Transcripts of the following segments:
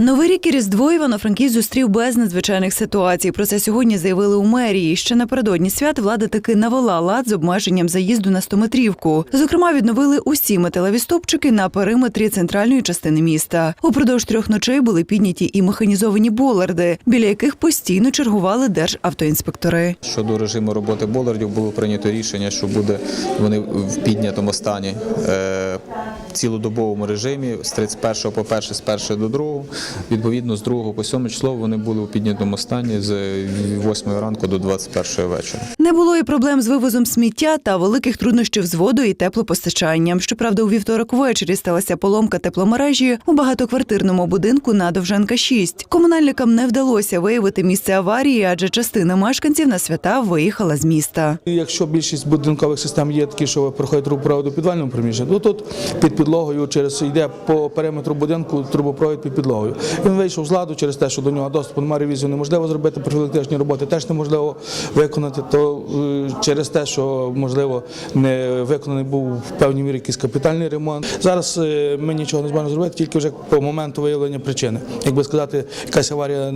Новий рік і Різдво Івано-Франківськ зустрів без надзвичайних ситуацій. Про це сьогодні заявили у мерії. Ще напередодні свят влада таки навела лад з обмеженням заїзду на стометрівку. Зокрема, відновили усі металеві стовпчики на периметрі центральної частини міста. Упродовж трьох ночей були підняті і механізовані боларди, біля яких постійно чергували державтоінспектори. Щодо режиму роботи болардів було прийнято рішення, що буде вони в піднятому стані е, цілодобовому режимі з 31 по 1, з 1 до 2. Відповідно, з 2 по 7 число вони були у піднятому стані з 8 ранку до 21 вечора. Не було і проблем з вивозом сміття та великих труднощів з водою і теплопостачанням. Щоправда, у вівторок ввечері сталася поломка тепломережі у багатоквартирному будинку на Довженка 6. Комунальникам не вдалося виявити місце аварії, адже частина мешканців на свята виїхала з міста. Якщо більшість будинкових систем є такі, що проходять трубопровод у підвальному приміщенні, то тут під підлогою через йде по периметру будинку трубопровід під підлогою. Він вийшов з ладу через те, що до нього доступу немає ревізію неможливо зробити, профілактичні роботи теж неможливо виконати. То е, через те, що можливо не виконаний був в певній мірі якийсь капітальний ремонт. Зараз е, ми нічого не зможемо зробити, тільки вже по моменту виявлення причини. Якби сказати, якась аварія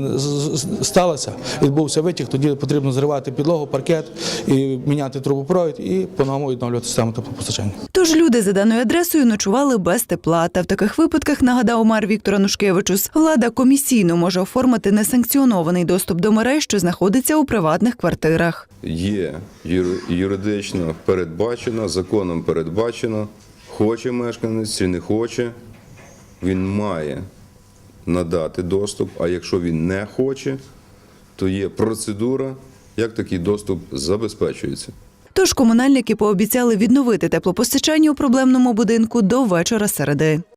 сталася, відбувся витік, тоді потрібно зривати підлогу, паркет і міняти трубопровід і по-новому відновлювати систему теплопостачання. Тож люди за даною адресою ночували без тепла. Та в таких випадках нагадав мер Віктор Анушкевичус, влада комісійно може оформити несанкціонований доступ до мереж, що знаходиться у приватних квартирах. є юр- юридично передбачено, законом передбачено, хоче мешканець чи не хоче, він має надати доступ, а якщо він не хоче, то є процедура, як такий доступ забезпечується. Тож комунальники пообіцяли відновити теплопостачання у проблемному будинку до вечора середи.